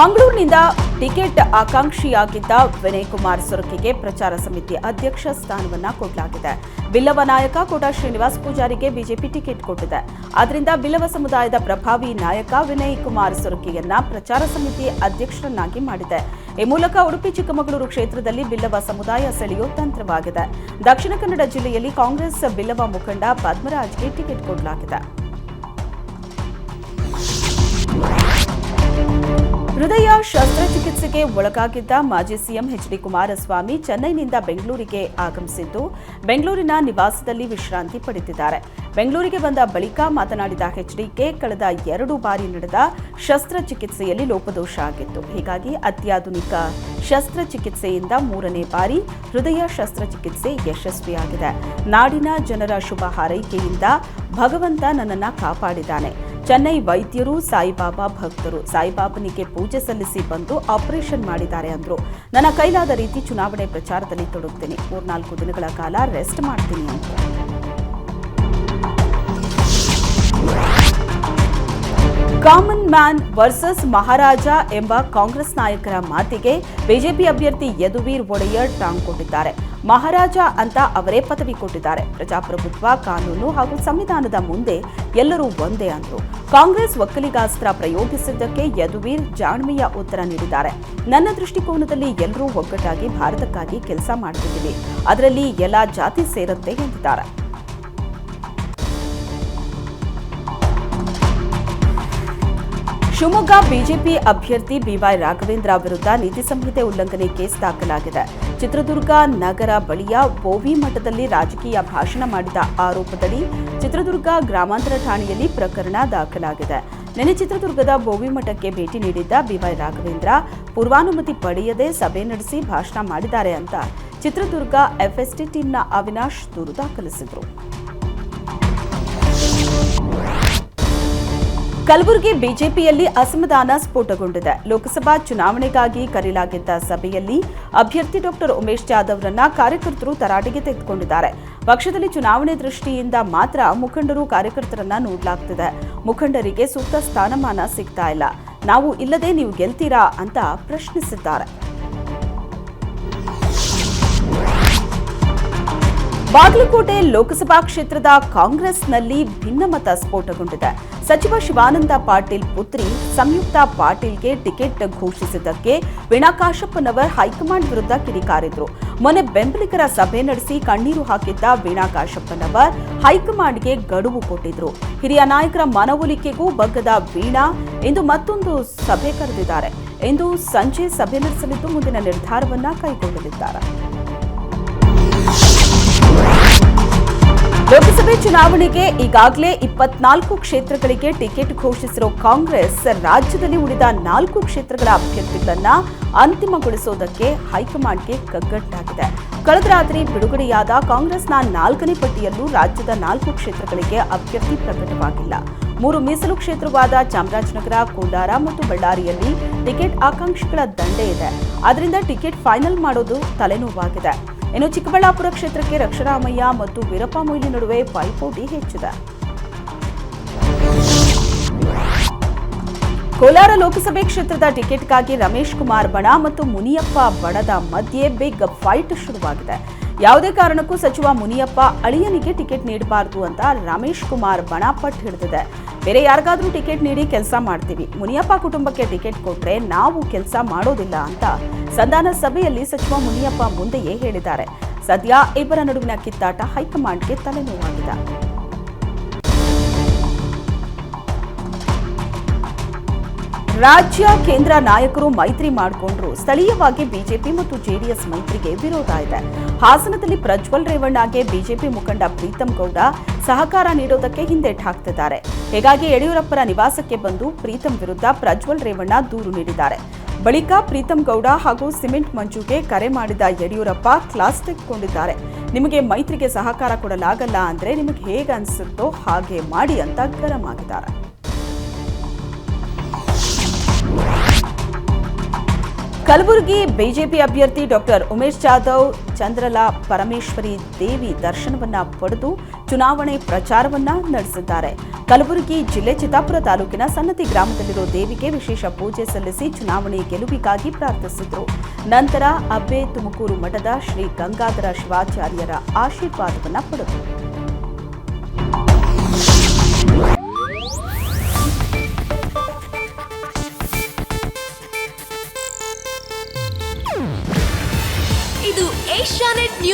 ಮಂಗಳೂರಿನಿಂದ ಟಿಕೆಟ್ ಆಕಾಂಕ್ಷಿಯಾಗಿದ್ದ ವಿನಯ್ ಕುಮಾರ್ ಸೊರಕೆಗೆ ಪ್ರಚಾರ ಸಮಿತಿ ಅಧ್ಯಕ್ಷ ಸ್ಥಾನವನ್ನ ಕೊಡಲಾಗಿದೆ. ಬಿಲ್ಲವ ನಾಯಕ ಕೋಟ ಶ್ರೀನಿವಾಸ್ ಪೂಜಾರಿಗೆ ಬಿಜೆಪಿ ಟಿಕೆಟ್ ಕೊಟ್ಟಿದೆ. ಆದ್ದರಿಂದ ಬಿಲ್ಲವ ಸಮುದಾಯದ ಪ್ರಭಾವಿ ನಾಯಕ ವಿನಯ್ ಕುಮಾರ್ ಸೊರಕಿಯನ್ನ ಪ್ರಚಾರ ಸಮಿತಿ ಅಧ್ಯಕ್ಷರನ್ನಾಗಿ ಮಾಡಿದೆ. ಈ ಮೂಲಕ ಉಡುಪಿ ಚಿಕ್ಕಮಗಳೂರು ಕ್ಷೇತ್ರದಲ್ಲಿ ಬಿಲ್ಲವ ಸಮುದಾಯ ಸೆಳೆಯೋ ತಂತ್ರವಾಗಿದೆ. ದಕ್ಷಿಣ ಕನ್ನಡ ಜಿಲ್ಲೆಯಲ್ಲಿ ಕಾಂಗ್ರೆಸ್ ಬಿಲ್ಲವ ಮುಖಂಡ ಪದ್ಮರಾಜ್ಗೆ ಟಿಕೆಟ್ ಕೊಡಲಾಗಿದೆ. ಹೃದಯ ಶಸ್ತ್ರಚಿಕಿತ್ಸೆಗೆ ಒಳಗಾಗಿದ್ದ ಮಾಜಿ ಸಿಎಂ ಎಚ್ ಡಿ ಕುಮಾರಸ್ವಾಮಿ ಚೆನ್ನೈನಿಂದ ಬೆಂಗಳೂರಿಗೆ ಆಗಮಿಸಿದ್ದು, ಬೆಂಗಳೂರಿನ ನಿವಾಸದಲ್ಲಿ ವಿಶ್ರಾಂತಿ ಪಡೆದಿದ್ದಾರೆ. ಬೆಂಗಳೂರಿಗೆ ಬಂದ ಬಳಿಕ ಮಾತನಾಡಿದ ಎಚ್ಡಿಕೆ, ಕಳೆದ ಎರಡು ಬಾರಿ ನಡೆದ ಶಸ್ತ್ರಚಿಕಿತ್ಸೆಯಲ್ಲಿ ಲೋಪದೋಷ ಆಗಿತ್ತು. ಹೀಗಾಗಿ ಅತ್ಯಾಧುನಿಕ ಶಸ್ತ್ರಚಿಕಿತ್ಸೆಯಿಂದ ಮೂರನೇ ಬಾರಿ ಹೃದಯ ಶಸ್ತ್ರಚಿಕಿತ್ಸೆ ಯಶಸ್ವಿಯಾಗಿದೆ. ನಾಡಿನ ಜನರ ಶುಭ ಹಾರೈಕೆಯಿಂದ ಭಗವಂತ ನನ್ನನ್ನು ಕಾಪಾಡಿದ್ದಾನೆ. ಚೆನ್ನೈ ವೈದ್ಯರು, ಸಾಯಿಬಾಬಾ ಭಕ್ತರು. ಸಾಯಿಬಾಬನಿಗೆ ಪೂಜೆ ಸಲ್ಲಿಸಿ ಬಂದು ಆಪರೇಷನ್ ಮಾಡಿದ್ದಾರೆ ಅಂದರು. ನನ್ನ ಕೈಲಾದ ರೀತಿ ಚುನಾವಣೆ ಪ್ರಚಾರದಲ್ಲಿ ತೊಡಗ್ತೀನಿ. ಮೂರ್ನಾಲ್ಕು ದಿನಗಳ ಕಾಲ ರೆಸ್ಟ್ ಮಾಡ್ತೀನಿ ಅಂತ ಕಾಮನ್ ಮ್ಯಾನ್ ವರ್ಸಸ್ ಮಹಾರಾಜ ಎಂಬ ಕಾಂಗ್ರೆಸ್ ನಾಯಕರ ಮಾತಿಗೆ ಬಿಜೆಪಿ ಅಭ್ಯರ್ಥಿ ಯದುವೀರ್ ಒಡೆಯರ್ ಟಾಂಗ್ ಕೊಟ್ಟಿದ್ದಾರೆ. ಮಹಾರಾಜ ಅಂತ ಅವರೇ ಪದವಿ ಕೊಟ್ಟಿದ್ದಾರೆ. ಪ್ರಜಾಪ್ರಭುತ್ವ, ಕಾನೂನು ಹಾಗೂ ಸಂವಿಧಾನದ ಮುಂದೆ ಎಲ್ಲರೂ ಒಂದೇ ಅಂದರು. ಕಾಂಗ್ರೆಸ್ ಒಕ್ಕಲಿಗಾಸ್ತ್ರ ಪ್ರಯೋಗಿಸಿದ್ದಕ್ಕೆ ಯದುವೀರ್ ಜಾಣ್ಮೆಯ ಉತ್ತರ ನೀಡಿದ್ದಾರೆ. ನನ್ನ ದೃಷ್ಟಿಕೋನದಲ್ಲಿ ಎಲ್ಲರೂ ಒಗ್ಗಟ್ಟಾಗಿ ಭಾರತಕ್ಕಾಗಿ ಕೆಲಸ ಮಾಡ್ತಿದ್ದೀವಿ. ಅದರಲ್ಲಿ ಎಲ್ಲ ಜಾತಿ ಸೇರುತ್ತೆ ಎಂದಿದ್ದಾರೆ. ಶಿವಮೊಗ್ಗ ಬಿಜೆಪಿ ಅಭ್ಯರ್ಥಿ ಬಿವೈ ರಾಘವೇಂದ್ರ ವಿರುದ್ಧ ನೀತಿ ಸಂಹಿತೆ ಉಲ್ಲಂಘನೆ ಕೇಸ್ ದಾಖಲಾಗಿದೆ. ಚಿತ್ರದುರ್ಗ ನಗರ ಬಳಿಯ ಬೋವಿ ಮಠದಲ್ಲಿ ರಾಜಕೀಯ ಭಾಷಣ ಮಾಡಿದ ಆರೋಪದಡಿ ಚಿತ್ರದುರ್ಗ ಗ್ರಾಮಾಂತರ ಠಾಣೆಯಲ್ಲಿ ಪ್ರಕರಣ ದಾಖಲಾಗಿದೆ. ನಿನ್ನೆ ಚಿತ್ರದುರ್ಗದ ಬೋವಿ ಮಠಕ್ಕೆ ಭೇಟಿ ನೀಡಿದ್ದ ಬಿವೈ ರಾಘವೇಂದ್ರ, ಪೂರ್ವಾನುಮತಿ ಪಡೆಯದೆ ಸಭೆ ನಡೆಸಿ ಭಾಷಣ ಮಾಡಿದ್ದಾರೆ ಅಂತ ಚಿತ್ರದುರ್ಗ ಎಫ್ಎಸ್ಟಿ ಟೀಮ್ನ ಅವಿನಾಶ್ ದೂರು ದಾಖಲಿಸಿದರು. ಕಲಬುರಗಿ ಬಿಜೆಪಿಯಲ್ಲಿ ಅಸಮಾಧಾನ ಸ್ಫೋಟಗೊಂಡಿದೆ. ಲೋಕಸಭಾ ಚುನಾವಣೆಗಾಗಿ ಕರೆಯಲಾಗಿದ್ದ ಸಭೆಯಲ್ಲಿ ಅಭ್ಯರ್ಥಿ ಡಾಕ್ಟರ್ ಉಮೇಶ್ ಜಾಧವ್ರನ್ನ ಕಾರ್ಯಕರ್ತರು ತರಾಟೆಗೆ ತೆಗೆದುಕೊಂಡಿದ್ದಾರೆ. ಪಕ್ಷದಲ್ಲಿ ಚುನಾವಣೆ ದೃಷ್ಟಿಯಿಂದ ಮಾತ್ರ ಮುಖಂಡರು ಕಾರ್ಯಕರ್ತರನ್ನ ನೋಡಲಾಗ್ತಿದೆ. ಮುಖಂಡರಿಗೆ ಸೂಕ್ತ ಸ್ಥಾನಮಾನ ಸಿಗ್ತಾ ಇಲ್ಲ. ನಾವು ಇಲ್ಲದೆ ನೀವು ಗೆಲ್ತೀರಾ ಅಂತ ಪ್ರಶ್ನಿಸಿದ್ದಾರೆ. ಬಾಗಲಕೋಟೆ ಲೋಕಸಭಾ ಕ್ಷೇತ್ರದ ಕಾಂಗ್ರೆಸ್ನಲ್ಲಿ ಭಿನ್ನಮತ ಸ್ಫೋಟಗೊಂಡಿದೆ. ಸಚಿವ ಶಿವಾನಂದ ಪಾಟೀಲ್ ಪುತ್ರಿ ಸಂಯುಕ್ತ ಪಾಟೀಲ್ಗೆ ಟಿಕೆಟ್ ಘೋಷಿಸಿದ್ದಕ್ಕೆ ವೀಣಾ ಕಾಶಪ್ಪನವರ್ ಹೈಕಮಾಂಡ್ ವಿರುದ್ಧ ಕಿಡಿಕಾರಿದ್ರು. ಮೊನ್ನೆ ಬೆಂಬಲಿಗರ ಸಭೆ ನಡೆಸಿ ಕಣ್ಣೀರು ಹಾಕಿದ್ದ ವೀಣಾ ಕಾಶಪ್ಪನವರ್ ಹೈಕಮಾಂಡ್ಗೆ ಗಡುವು ಕೊಟ್ಟಿದ್ರು. ಹಿರಿಯ ನಾಯಕರ ಮನವೊಲಿಕೆಗೂ ಬಗ್ಗದ ವೀಣಾ ಇಂದು ಮತ್ತೊಂದು ಸಭೆ ಕರೆದಿದ್ದಾರೆ. ಇಂದು ಸಂಜೆ ಸಭೆ ನಡೆಸಲಿದ್ದು ಮುಂದಿನ ನಿರ್ಧಾರವನ್ನ ಕೈಗೊಳ್ಳಲಿದ್ದಾರೆ. ಲೋಕಸಭೆ ಚುನಾವಣೆಗೆ ಈಗಾಗಲೇ ಇಪ್ಪತ್ನಾಲ್ಕು ಕ್ಷೇತ್ರಗಳಿಗೆ ಟಿಕೆಟ್ ಘೋಷಿಸಿರೋ ಕಾಂಗ್ರೆಸ್, ರಾಜ್ಯದಲ್ಲಿ ಉಳಿದ ನಾಲ್ಕು ಕ್ಷೇತ್ರಗಳ ಅಭ್ಯರ್ಥಿಗಳನ್ನ ಅಂತಿಮಗೊಳಿಸೋದಕ್ಕೆ ಹೈಕಮಾಂಡ್ಗೆ ಕಗ್ಗಟ್ಟಾಗಿದೆ. ಕಳೆದ ರಾತ್ರಿ ಬಿಡುಗಡೆಯಾದ ಕಾಂಗ್ರೆಸ್ನ ನಾಲ್ಕನೇ ಪಟ್ಟಿಯಲ್ಲೂ ರಾಜ್ಯದ ನಾಲ್ಕು ಕ್ಷೇತ್ರಗಳಿಗೆ ಅಭ್ಯರ್ಥಿ ಪ್ರಕಟವಾಗಿಲ್ಲ. ಮೂರು ಮೀಸಲು ಕ್ಷೇತ್ರವಾದ ಚಾಮರಾಜನಗರ, ಕೋಲಾರ ಮತ್ತು ಬಳ್ಳಾರಿಯಲ್ಲಿ ಟಿಕೆಟ್ ಆಕಾಂಕ್ಷಿಗಳ ದಂಡೆ ಇದೆ. ಅದರಿಂದ ಟಿಕೆಟ್ ಫೈನಲ್ ಮಾಡೋದು ತಲೆನೋವಾಗಿದೆ. ಇನ್ನು ಚಿಕ್ಕಬಳ್ಳಾಪುರ ಕ್ಷೇತ್ರಕ್ಕೆ ರಕ್ಷರಾಮಯ್ಯ ಮತ್ತು ವೀರಪ್ಪ ಮೊಯ್ಲಿ ನಡುವೆ ಪೈಪೋಟಿ ಹೆಚ್ಚಿದೆ. ಕೋಲಾರ ಲೋಕಸಭೆ ಕ್ಷೇತ್ರದ ಟಿಕೆಟ್ಗಾಗಿ ರಮೇಶ್ ಕುಮಾರ್ ಬಣ ಮತ್ತು ಮುನಿಯಪ್ಪ ಬಣದ ಮಧ್ಯೆ ಬಿಗ್ ಫೈಟ್ ಶುರುವಾಗಿದೆ. ಯಾವುದೇ ಕಾರಣಕ್ಕೂ ಸಚಿವ ಮುನಿಯಪ್ಪ ಅಳಿಯನಿಗೆ ಟಿಕೆಟ್ ನೀಡಬಾರದು ಅಂತ ರಮೇಶ್ ಕುಮಾರ್ ಬಣಪಟ್ ಹಿಡಿದಿದೆ. ಬೇರೆ ಯಾರಿಗಾದ್ರೂ ಟಿಕೆಟ್ ನೀಡಿ ಕೆಲಸ ಮಾಡ್ತೀವಿ. ಮುನಿಯಪ್ಪ ಕುಟುಂಬಕ್ಕೆ ಟಿಕೆಟ್ ಕೊಟ್ಟರೆ ನಾವು ಕೆಲಸ ಮಾಡೋದಿಲ್ಲ ಅಂತ ಸಂಧಾನ ಸಭೆಯಲ್ಲಿ ಸಚಿವ ಮುನಿಯಪ್ಪ ಮುಂದೆಯೇ ಹೇಳಿದ್ದಾರೆ. ಸದ್ಯ ಇಬ್ಬರ ನಡುವಿನ ಕಿತ್ತಾಟ ಹೈಕಮಾಂಡ್ಗೆ ತಲೆನೋವಾಗಿದೆ ರಾಜ್ಯ ಕೇಂದ್ರ ನಾಯಕರು ಮೈತ್ರಿ ಮಾಡಿಕೊಂಡ್ರು. ಸ್ಥಳೀಯವಾಗಿ ಬಿಜೆಪಿ ಮತ್ತು ಜೆಡಿಎಸ್ ಮೈತ್ರಿಗೆ ವಿರೋಧ ಇದೆ. ಹಾಸನದಲ್ಲಿ ಪ್ರಜ್ವಲ್ ರೇವಣ್ಣಗೆ ಬಿಜೆಪಿ ಮುಖಂಡ ಪ್ರೀತಂ ಗೌಡ ಸಹಕಾರ ನೀಡೋದಕ್ಕೆ ಹಿಂದೇಟ್ ಹಾಕ್ತಿದ್ದಾರೆ. ಹೀಗಾಗಿ ಯಡಿಯೂರಪ್ಪರ ನಿವಾಸಕ್ಕೆ ಬಂದು ಪ್ರೀತಂ ವಿರುದ್ಧ ಪ್ರಜ್ವಲ್ ರೇವಣ್ಣ ದೂರು ನೀಡಿದ್ದಾರೆ. ಬಳಿಕ ಪ್ರೀತಂ ಗೌಡ ಹಾಗೂ ಸಿಮೆಂಟ್ ಮಂಜುಗೆ ಕರೆ ಮಾಡಿದ ಯಡಿಯೂರಪ್ಪ ಕ್ಲಾಸ್ ತೆಗೆದುಕೊಂಡಿದ್ದಾರೆ. ನಿಮಗೆ ಮೈತ್ರಿಗೆ ಸಹಕಾರ ಕೊಡಲಾಗಲ್ಲ ಅಂದ್ರೆ ನಿಮಗೆ ಹೇಗೆ ಅನಿಸುತ್ತೋ ಹಾಗೆ ಮಾಡಿ ಅಂತ ಗರಂ ಆಗಿದ್ದಾರೆ ಕಲಬುರಗಿ ಬಿಜೆಪಿ ಅಭ್ಯರ್ಥಿ ಡಾಕ್ಟರ್ ಉಮೇಶ್ ಜಾಧವ್, ಚಂದ್ರಲಾ ಪರಮೇಶ್ವರಿ ದೇವಿ ದರ್ಶನವನ್ನ ಪಡೆದು ಚುನಾವಣೆ ಪ್ರಚಾರವನ್ನ ನಡೆಸಿದ್ದಾರೆ. ಕಲಬುರಗಿ ಜಿಲ್ಲೆ ಚಿತ್ತಾಪುರ ತಾಲೂಕಿನ ಸನ್ನತಿ ಗ್ರಾಮದಲ್ಲಿರೋ ದೇವಿಗೆ ವಿಶೇಷ ಪೂಜೆ ಸಲ್ಲಿಸಿ ಚುನಾವಣೆ ಗೆಲುವಿಗಾಗಿ ಪ್ರಾರ್ಥಿಸಿದರು. ನಂತರ ಅಬ್ಬೆ ತುಮಕೂರು ಮಠದ ಶ್ರೀ ಗಂಗಾಧರ ಶಿವಾಚಾರ್ಯರ ಆಶೀರ್ವಾದವನ್ನ ಪಡೆದರು.